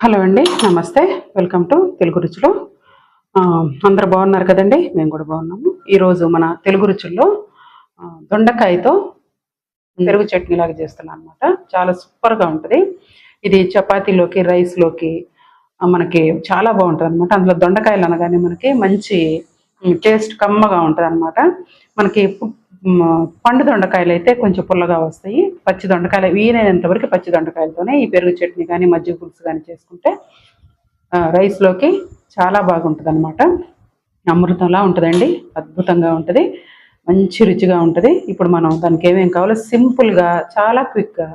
Hello అండి నమస్తే. Welcome to Telugu రుచులు. ఆ, అందరు బాగున్నారు కదండి? మేము కూడా బాగున్నాము. ఈరోజు మన తెలుగు రుచుల్లో దొండకాయతో పెరుగు చట్నీ లాగా చేస్తున్నాను అనమాట చాలా సూపర్గా ఉంటుంది. ఇది చపాతీలోకి రైస్లోకి మనకి చాలా బాగుంటుంది అనమాట అందులో దొండకాయలు అనగానే మనకి మంచి టేస్ట్ కమ్మగా ఉంటుంది అనమాట మనకి పండు దొండకాయలు అయితే కొంచెం పుల్లగా వస్తాయి. పచ్చి దొండకాయలు వీలైనంత వరకు పచ్చి దొండకాయలతోనే ఈ పెరుగు చట్నీ కానీ మజ్జిగ పులుసు కానీ చేసుకుంటే ఆ, రైస్లోకి చాలా బాగుంటుంది అనమాట అమృతంలా ఉంటుందండి అద్భుతంగా ఉంటుంది మంచి రుచిగా ఉంటుంది. ఇప్పుడు మనం దానికి ఏమేమి కావాలో సింపుల్గా చాలా క్విక్గా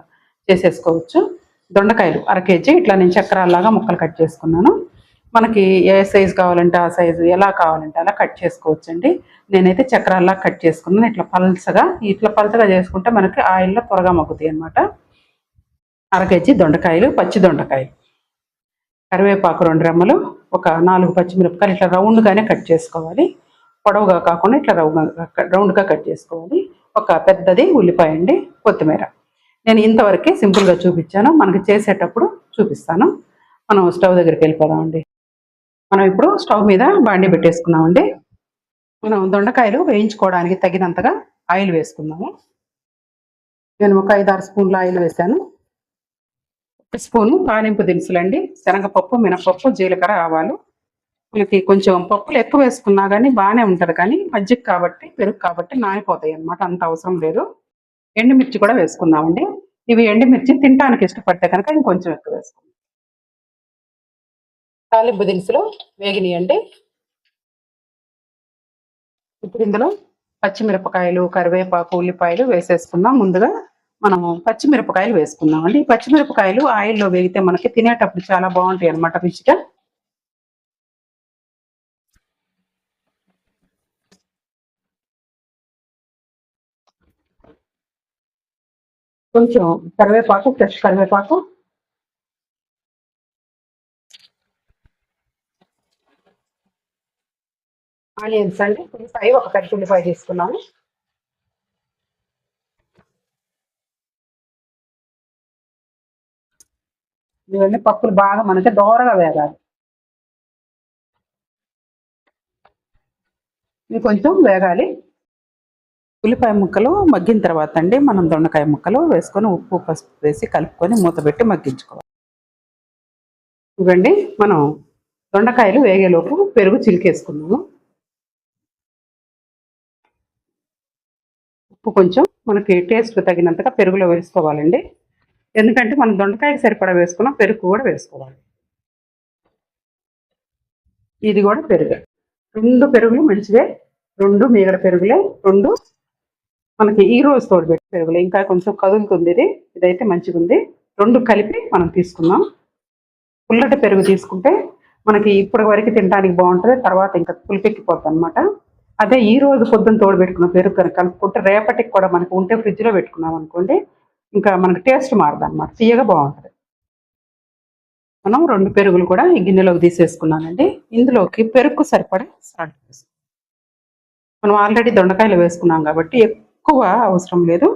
చేసేసుకోవచ్చు. దొండకాయలు అర కేజీ ఇట్లా నేను చక్రాల్లాగా ముక్కలు కట్ చేసుకున్నాను. మనకి ఏ సైజు కావాలంటే ఆ సైజు ఎలా కావాలంటే అలా కట్ చేసుకోవచ్చు అండి నేనైతే చక్రాల్లా కట్ చేసుకున్నాను. ఇట్లా పల్చగా ఇట్లా పల్చగా చేసుకుంటే మనకి ఆయిల్లో త్వరగా మగ్గుతాయి అనమాట అర కేజీ దొండకాయలు పచ్చి దొండకాయలు. కరివేపాకు రెండు రెమ్మలు ఒక నాలుగు పచ్చిమిరపకాయలు ఇట్లా రౌండ్గానే కట్ చేసుకోవాలి. పొడవుగా కాకుండా ఇట్లా రౌండ్గా రౌండ్గా కట్ చేసుకోవాలి. ఒక పెద్దది ఉల్లిపాయ అండి కొత్తిమీర. నేను ఇంతవరకే సింపుల్గా చూపించాను. మనకి చేసేటప్పుడు చూపిస్తాను. మనం స్టవ్ దగ్గరికి వెళ్ళిపోదామండి. మనం ఇప్పుడు స్టవ్ మీద బాండి పెట్టేసుకున్నామండి. మనం దొండకాయలు వేయించుకోవడానికి తగినంతగా ఆయిల్ వేసుకుందాము. నేను ఒక ఐదారు స్పూన్లు స్పూన్ల ఆయిల్ వేసాను. ఒక స్పూను తాలింపు దినుసులండి శనగపప్పు మినపప్పు జీలకర్ర ఆవాలు. మనకి కొంచెం పప్పులు ఎక్కువ వేసుకున్నా కానీ బాగానే ఉంటుంది కానీ మజ్జిగ కాబట్టి పెరుగు కాబట్టి నానిపోతాయి అన్నమాట అంత అవసరం లేదు. ఎండుమిర్చి కూడా వేసుకుందామండి. ఇవి ఎండుమిర్చి తినడానికి ఇష్టపడితే కనుక ఇంకొంచెం ఎక్కువ వేసుకుందాం తాలింపు దినుసులు వేగినాయండి ఇప్పుడు ఇందులో పచ్చిమిరపకాయలు కరివేపాకు ఉల్లిపాయలు వేసేసుకుందాం. ముందుగా మనం పచ్చిమిరపకాయలు వేసుకుందాం అండి ఈ పచ్చిమిరపకాయలు ఆయిల్లో వేగితే మనకి తినేటప్పుడు చాలా బాగుంటాయి అన్నమాట రుచిగా. కొంచెం కరివేపాకు ఫ్రెష్ కరివేపాకు ఆనియన్స్ అండి. ఉల్లిపాయ ఒక కట్టి ఉల్లిపాయ తీసుకున్నాము. ఇవన్నీ పప్పులు బాగా మనకి దోరగా వేగాలి. ఇవి కొంచెం వేగాలి. ఉల్లిపాయ ముక్కలు మగ్గిన తర్వాత అండి మనం దొండకాయ ముక్కలు వేసుకొని ఉప్పు పసుపు వేసి కలుపుకొని మూత పెట్టి మగ్గించుకోవాలి. ఇవ్వండి మనం దొండకాయలు వేగేలోపు పెరుగు చిలికేసుకున్నాము. ఉప్పు కొంచెం మనకి టేస్ట్ తగినంతగా పెరుగులో వేసుకోవాలండి. ఎందుకంటే మనం దొండకాయకి సరిపడా వేసుకున్నాం పెరుగు కూడా వేసుకోవాలి. ఇది కూడా పెరుగు. రెండు పెరుగులు మంచివే రెండు మీగడ పెరుగులే రెండు మనకి ఈ రోజు తోడుపెట్టి పెరుగులే. ఇంకా కొంచెం కదులుతుంది ఇది ఇదైతే మంచిగా ఉంది రెండు కలిపి మనం తీసుకుందాం. పుల్లటి పెరుగు తీసుకుంటే మనకి ఇప్పటి వరకు తినడానికి బాగుంటుంది తర్వాత ఇంకా పులిపెక్కిపోతుంది అనమాట అదే ఈ రోజు పొద్దున్న తోడు పెట్టుకున్న పెరుగు కనుక కలుపుకుంటే రేపటికి కూడా మనకు ఉంటే ఫ్రిడ్జ్లో పెట్టుకున్నాం అనుకోండి ఇంకా మనకి టేస్ట్ మారదు అనమాట తీయగా బాగుంటుంది. మనం రెండు పెరుగులు కూడా ఈ గిన్నెలోకి తీసేసుకున్నానండి. ఇందులోకి పెరుగు సరిపడే సాల్ట్ మనం ఆల్రెడీ దొండకాయలు వేసుకున్నాం కాబట్టి ఎక్కువ అవసరం లేదు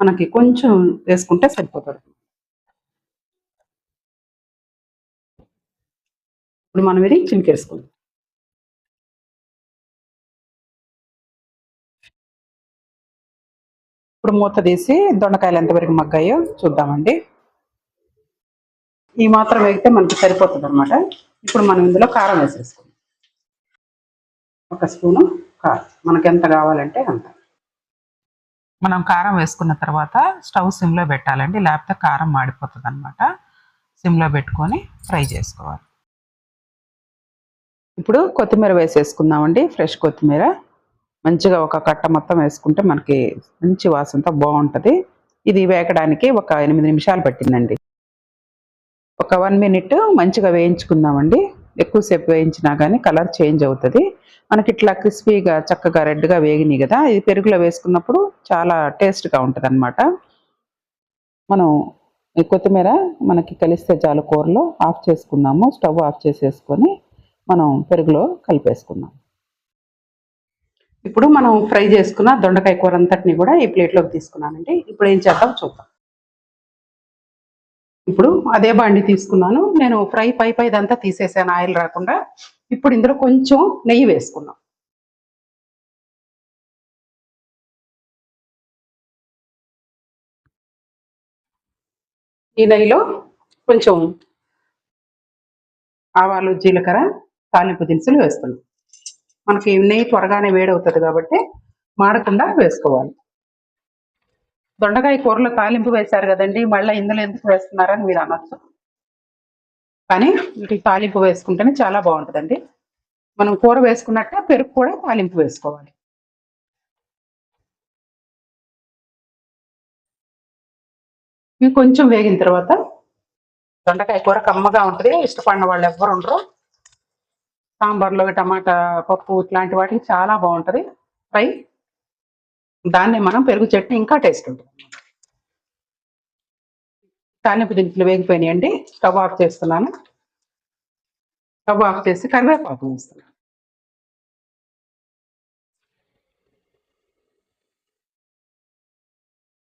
మనకి కొంచెం వేసుకుంటే సరిపోతుంది. ఇప్పుడు మనం ఇది చిలికేసుకుందాం ఇప్పుడు మూత తీసి దొండకాయలు ఎంతవరకు మగ్గాయో చూద్దామండి. ఈ మాత్రం వేగితే మనకి సరిపోతుంది అనమాట ఇప్పుడు మనం ఇందులో కారం వేసేసుకుందాం. ఒక స్పూను కారం. మనకి ఎంత కావాలంటే అంత. మనం కారం వేసుకున్న తర్వాత స్టవ్ సిమ్లో పెట్టాలండి. లేకపోతే కారం మాడిపోతుంది అనమాట సిమ్లో పెట్టుకొని ఫ్రై చేసుకోవాలి. ఇప్పుడు కొత్తిమీర వేసేసుకుందామండి. ఫ్రెష్ కొత్తిమీర. మంచిగా ఒక కట్ట మొత్తం వేసుకుంటే మనకి మంచి వాసనతో బాగుంటుంది. ఇది వేగడానికి ఒక ఎనిమిది నిమిషాలు పట్టిందండి. ఒక వన్ మినిట్ మంచిగా వేయించుకుందామండి. ఎక్కువసేపు వేయించినా కానీ కలర్ చేంజ్ అవుతుంది. మనకి ఇట్లా క్రిస్పీగా చక్కగా రెడ్గా వేగినాయి కదా ఇది పెరుగులో వేసుకున్నప్పుడు చాలా టేస్ట్గా ఉంటుంది అనమాట మనం ఈ కొత్తిమీర మనకి కలిస్తే చాలు కూరలో ఆఫ్ చేసుకుందాము. స్టవ్ ఆఫ్ చేసేసుకొని మనం పెరుగులో కలిపేసుకుందాం. ఇప్పుడు మనం ఫ్రై చేసుకున్న దొండకాయ కూర అంతటిని కూడా ఈ ప్లేట్లోకి తీసుకున్నానండి. ఇప్పుడు ఏం చేద్దాం చూద్దాం. ఇప్పుడు అదే బాండి తీసుకున్నాను. నేను ఫ్రై పై పైదంతా తీసేసాను ఆయిల్ రాకుండా. ఇప్పుడు ఇందులో కొంచెం నెయ్యి వేసుకున్నాం ఈ నెయ్యిలో కొంచెం ఆవాలు జీలకర్ర తాలింపు దినుసులు వేస్తున్నాం. మనకి నెయ్యి త్వరగానే వేడవుతుంది కాబట్టి మాడకుండా వేసుకోవాలి. దొండకాయ కూరలో తాలింపు వేశారు కదండి మళ్ళీ ఇందులో ఎందుకు వేస్తున్నారని మీరు అనొచ్చు. కానీ వీటికి తాలింపు వేసుకుంటేనే చాలా బాగుంటుందండి. మనం కూర వేసుకున్నట్టే పెరుగు కూడా తాలింపు వేసుకోవాలి. ఇవి కొంచెం వేగిన తర్వాత దొండకాయ కూర కమ్మగా ఉంటుంది ఇష్టపడిన వాళ్ళు ఎవ్వరు ఉండరు. సాంబార్లో టమాటా పప్పు ఇట్లాంటి వాటికి చాలా బాగుంటుంది. ఫ్రై. దాన్ని మనం పెరుగు చట్నీ ఇంకా టేస్ట్ ఉంటుంది. తాలింపు దినుసులు వేగిపోయినాయండి స్టవ్ ఆఫ్ చేస్తున్నాను. స్టవ్ ఆఫ్ చేసి కరివేపాకు వేస్తున్నాను.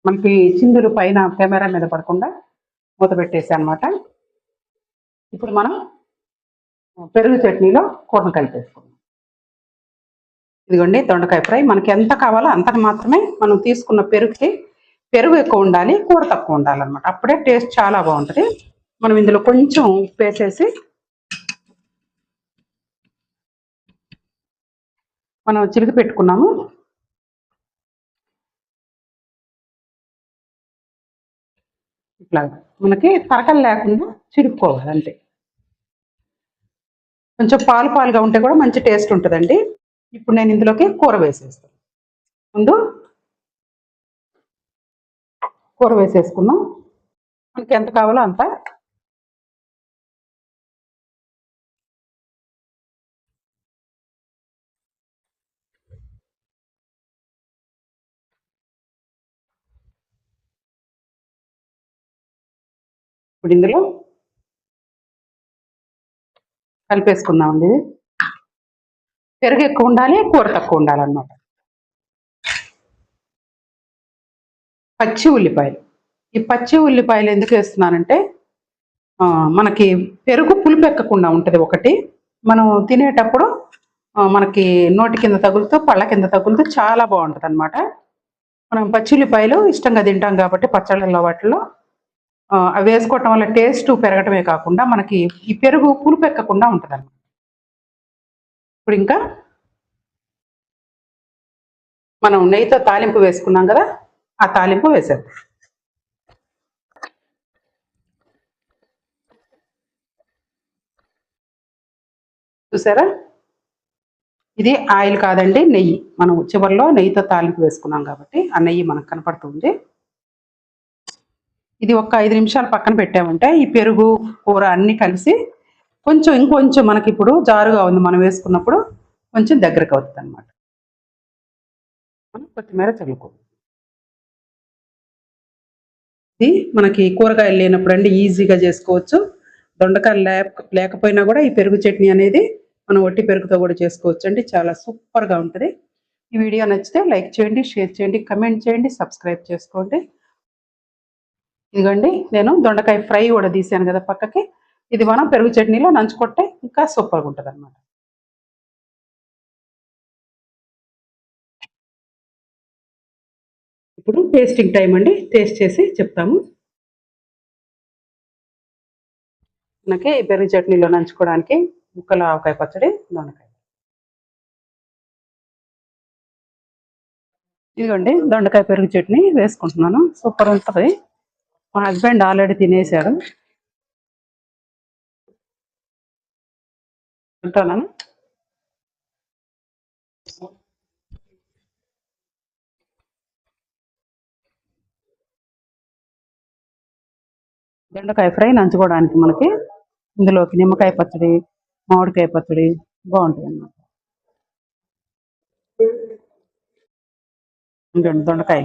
మనకి చిందులు పైన కెమెరా మీద పడకుండా మూత పెట్టేసి అనమాట ఇప్పుడు మనం పెరుగు చట్నీలో కూరలు కలిపేసుకుందాం ఇదిగోండి దొండకాయ ఫ్రై. మనకి ఎంత కావాలో అంత మాత్రమే మనం తీసుకున్న పెరుగుకి పెరుగు ఎక్కువ ఉండాలి కూర తక్కువ ఉండాలన్నమాట. అప్పుడే టేస్ట్ చాలా బాగుంటుంది. మనం ఇందులో కొంచెం ఉప్పు వేసేసి మనం చిలికి పెట్టుకున్నాము. ఇట్లా మనకి తరకలు లేకుండా చిరుక్కోవాలి అంతే. కొంచెం పాలు పాలుగా ఉంటే కూడా మంచి టేస్ట్ ఉంటుందండి. ఇప్పుడు నేను ఇందులోకి కూర వేసేస్తాను ముందు కూర వేసేసుకుందాం. మనకి ఎంత కావాలో అంత. ఇప్పుడు ఇందులో కలిపేసుకుందామండి ఇది. పెరుగు ఎక్కువ ఉండాలి కూర తక్కువ ఉండాలన్నమాట. పచ్చి ఉల్లిపాయలు. ఈ పచ్చి ఉల్లిపాయలు ఎందుకు వేస్తున్నానంటే మనకి పెరుగు పులుపు ఎక్కకుండా ఉంటుంది ఒకటి. మనం తినేటప్పుడు మనకి నోటి కింద తగులుతూ పళ్ళ కింద తగులుతూ చాలా బాగుంటుంది అనమాట మనం పచ్చి ఉల్లిపాయలు ఇష్టంగా తింటాం కాబట్టి పచ్చళ్ళల్లో వాటిల్లో అవి వేసుకోవటం వల్ల టేస్ట్ పెరగటమే కాకుండా మనకి ఈ పెరుగు పులుపు ఎక్కకుండా ఉంటుంది అన్నమాట ఇప్పుడు ఇంకా మనం నెయ్యితో తాలింపు వేసుకున్నాం కదా ఆ తాలింపు వేసేద్దాం. చూసారా? ఇది ఆయిల్ కాదండి నెయ్యి. మనం చివరిలో నెయ్యితో తాలింపు వేసుకున్నాం కాబట్టి ఆ నెయ్యి మనకు కనపడుతుంది ఇది ఒక ఐదు నిమిషాలు పక్కన పెట్టామంటే ఈ పెరుగు కూర అన్నీ కలిసి కొంచెం ఇంకొంచెం మనకి ఇప్పుడు జారుగా ఉంది మనం వేసుకున్నప్పుడు కొంచెం దగ్గరకు అవుతుంది అనమాట మనం కొత్తిమీర చల్లుకో ఇది మనకి కూరగాయలు లేనప్పుడు అండి ఈజీగా చేసుకోవచ్చు. దొండకాయలు లేక లేకపోయినా కూడా ఈ పెరుగు చట్నీ అనేది మనం వట్టి పెరుగుతో కూడా చేసుకోవచ్చు అండి. చాలా సూపర్గా ఉంటుంది. ఈ వీడియో నచ్చితే లైక్ చేయండి షేర్ చేయండి కమెంట్ చేయండి సబ్స్క్రైబ్ చేసుకోండి. ఇదిగోండి నేను దొండకాయ ఫ్రై కూడా తీసాను కదా పక్కకి. ఇది మనం పెరుగు చట్నీలో నంచుకొట్టే ఇంకా సూపర్గా ఉంటుంది అనమాట ఇప్పుడు టేస్టింగ్ టైం అండి టేస్ట్ చేసి చెప్తాము. మనకి ఈ పెరుగు చట్నీలో నంచుకోవడానికి ముక్కల ఆవకాయ పచ్చడి దొండకాయ. ఇదిగోండి దొండకాయ పెరుగు చట్నీ వేసుకుంటున్నాను. సూపర్ ఉంటుంది. మా హస్బెండ్ ఆల్రెడీ తినేసాడు ఉంటానా? బెండకాయ ఫ్రై నంచుకోవడానికి మనకి ఇందులోకి నిమ్మకాయ పచ్చడి మామిడికాయ పచ్చడి బాగుంటుంది అన్నమాట. దొండకాయ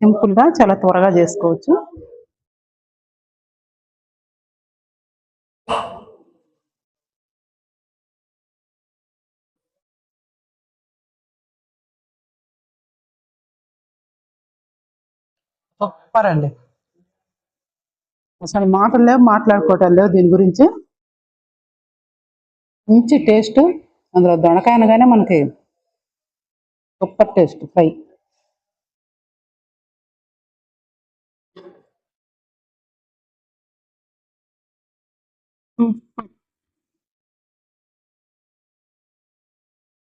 సింపుల్గా చాలా త్వరగా చేసుకోవచ్చు. సూపర్ అండి. అసలు మాటలు లేవు మాట్లాడుకోవటం లేవు దీని గురించి. మంచి టేస్ట్ అందులో దొండకాయ అనగానే మనకి సూపర్ టేస్ట్ ఫ్రై.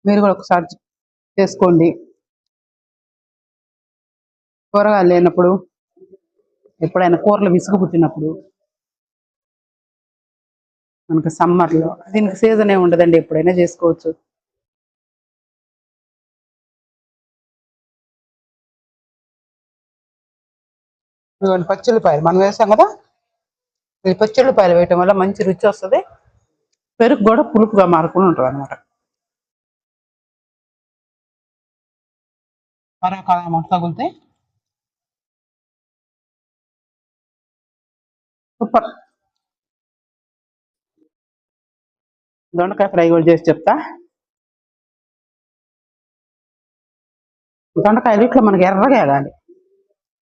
మీరు కూడా ఒకసారి చేసుకోండి. కూరగాయలు లేనప్పుడు ఎప్పుడైనా కూరలు విసుగు పుట్టినప్పుడు మనకి సమ్మర్లో దీనికి సీజన్ ఏమి ఉండదండి ఎప్పుడైనా చేసుకోవచ్చు. ఇదిగోండి పచ్చిల్లిపాయలు మనం వేసాం కదా? ఇది పచ్చిల్లిపాయలు వేయటం వల్ల మంచి రుచి వస్తుంది. పెరుగు కూడా పులుపుగా మారుకుని ఉంటుంది అనమాట మరొక అమౌంట్ తగులుతాయి సూపర్. దొండకాయ ఫ్రై కూడా చేసి చెప్తా. దొండకాయలు ఇట్లా మనకి ఎర్రగా ఎగాలి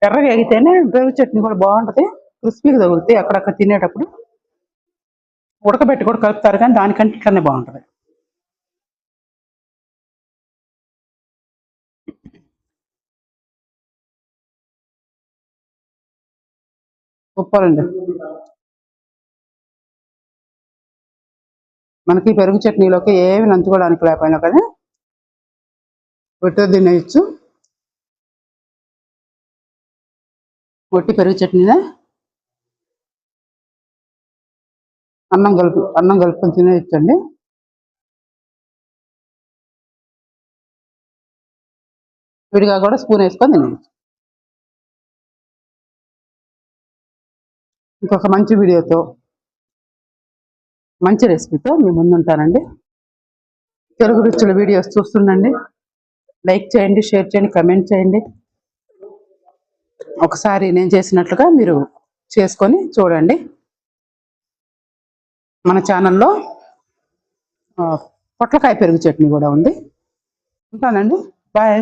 ఎర్రగా ఎగితేనే పెరుగు చట్నీ కూడా బాగుంటుంది. క్రిస్పీగా తగులుతాయి అక్కడక్కడ తినేటప్పుడు. ఉడకబెట్టి కూడా కలుపుతారు కానీ దానికంటే ఇట్లనే బాగుంటుంది. సూపర్ అండి మనకి పెరుగు చట్నీలోకి ఏమి నంచుకోవడానికి లేకపోయినా కానీ పెట్టి తినేయచ్చు కొట్టి పెరుగు చట్నీనే అన్నం కలుపు అన్నం కలుపుకొని తినేయచ్చండి విడిగా కూడా స్పూన్ వేసుకొని తినేయచ్చు. ఇంకొక మంచి వీడియోతో మంచి రెసిపీతో మీ ముందు ఉంటానండి తెలుగు రుచుల వీడియోస్ చూస్తుండండి. లైక్ చేయండి షేర్ చేయండి కమెంట్ చేయండి. ఒకసారి నేను చేసినట్లుగా మీరు చేసుకొని చూడండి. మన ఛానల్లో పొట్లకాయ పెరుగు చట్నీ కూడా ఉంది. ఉంటానండి. బాయ్.